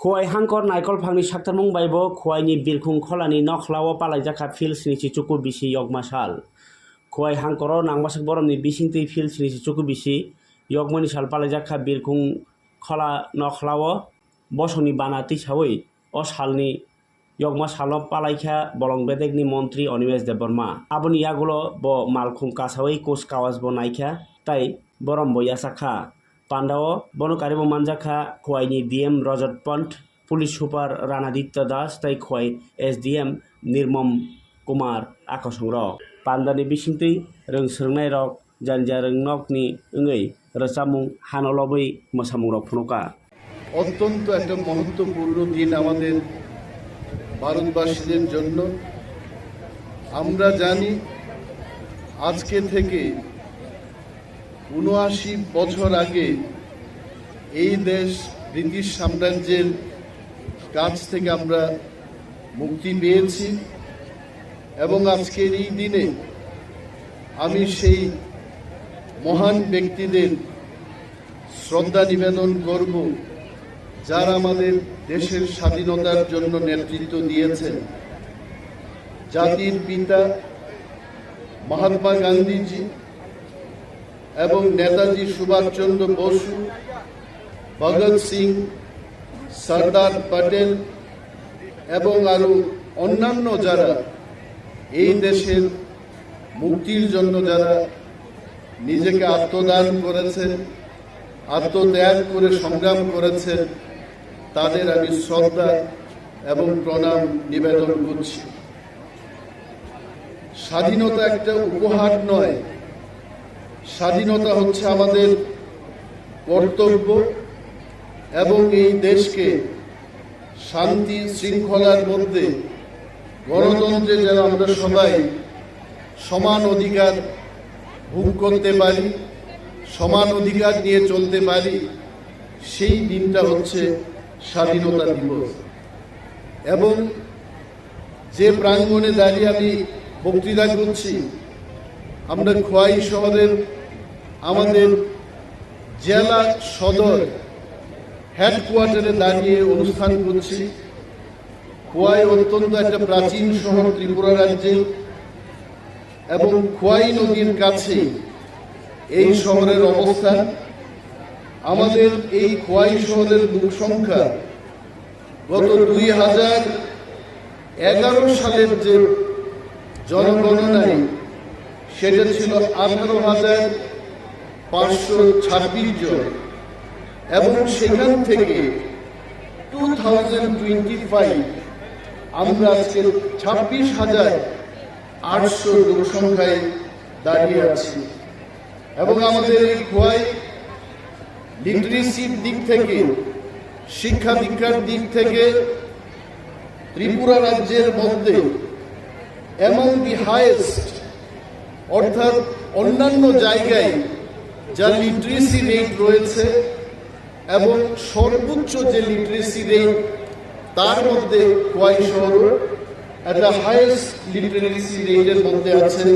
খোয়াই হাংকর নাইকল ফাংনি সাক্তারমুং বাইব খোয়াইনি বিরখুং খলানি নখলাও পালাইজাখা ফিল সিনিসি চুকু বিসি ইয়গমাশাল। খোয়াই হাংকর নাংবাসাক বরমনি বিসিংতি ফিল সিনিসি চুকু বিসি ইয়গমনি সাল পালাইজাখা বিরখুং খলা নখলাও বসনি বানাতি সাবই ও সালনি ইয়গমা সাল পালাইখা বলং বেদেগনি মন্ত্রী অনিমেশ দেববর্মা। আবনি ইয়াগুলো ব মালখুম কাসাওই কোষ কাওয়াজ ব নাইখা তাই বরম বইয়াসাখা পান্ডাও বনকারী মানজা খা খোয়াইনি DM Rajat Pant, police super Ranaditya Das, তাই খোয়াই এসডিএম নির্মম কুমার আকর্ষণ রক পান্ডানি বিসিংতই রং সরংনাই রক জানজা রং রংনকনি ওই রসামুং হানলবই মসামুং রক ফনকা। অত্যন্ত একটা মহত্বপূর্ণ দিন আমাদের ভারতবাসীদের জন্য। আমরা জানি আজকে থেকে উনআশি বছর আগে এই দেশ ব্রিটিশ সাম্রাজ্যের কাছ থেকে আমরা মুক্তি পেয়েছি এবং আজকের এই দিনে আমি সেই মহান ব্যক্তিদের শ্রদ্ধা নিবেদন করব, যারা আমাদের দেশের স্বাধীনতার জন্য নেতৃত্ব দিয়েছেন। জাতির পিতা মহাত্মা গান্ধীজি এবং নেতাজি সুভাষচন্দ্র বসু, ভগৎ সিং, সর্দার প্যাটেল এবং আরও অন্যান্য যারা এই দেশের মুক্তির জন্য যারা নিজেকে আত্মদান করেছেন, আত্মত্যাগ করে সংগ্রাম করেছেন, তাদের আমি শ্রদ্ধা এবং প্রণাম নিবেদন করছি। স্বাধীনতা একটা উপহার নয় স্বাধীনতা হচ্ছে আমাদের কর্তব্য এবং এই দেশকে শান্তি শৃঙ্খলার মধ্যে গণতন্ত্রে যেন আমরা সবাই সমান অধিকার ভোগ করতে পারি, সমান অধিকার নিয়ে চলতে পারি, সেই দিনটা হচ্ছে স্বাধীনতা দিবস। এবং যে প্রাঙ্গণে দাঁড়িয়ে আমি বক্তৃতা করছি, আমরা খোয়াই শহরের আমাদের জেলা সদর হেডকোয়ার্টারে দাঁড়িয়ে অনুষ্ঠান করছি। খোয়াই অত্যন্ত একটা প্রাচীন শহর ত্রিপুরা রাজ্যে এবং খোয়াই নদীর কাছে এই শহরের অবস্থান। আমাদের এই খোয়াই শহরের লোক সংখ্যা গত দুই হাজার এগারো সালের যে জনগণনায় সেটা ছিল আঠারো হাজার পাঁচশো ছাব্বিশ জন। এবং সেখান থেকে টু থাউজেন্ড টোয়েন্টি ফাইভ আমরা আজকে ছাব্বিশ হাজার আটশো লোক সংখ্যায় দাঁড়িয়ে আছি। এবং আমাদের এই খোয়াই লিটারেসির দিক থেকে, শিক্ষা দীক্ষার দিক থেকে, ত্রিপুরা রাজ্যের মধ্যে এমন দি হাইয়েস্ট অর্থাৎ অন্যান্য জায়গায় যা লিটারেসি রেট রয়েছে এবং সর্বোচ্চ যে লিটারেসি রেট তার মধ্যে খোয়াই শহর একটা হাইয়েস্ট লিটারেসি রেটের মধ্যে আছে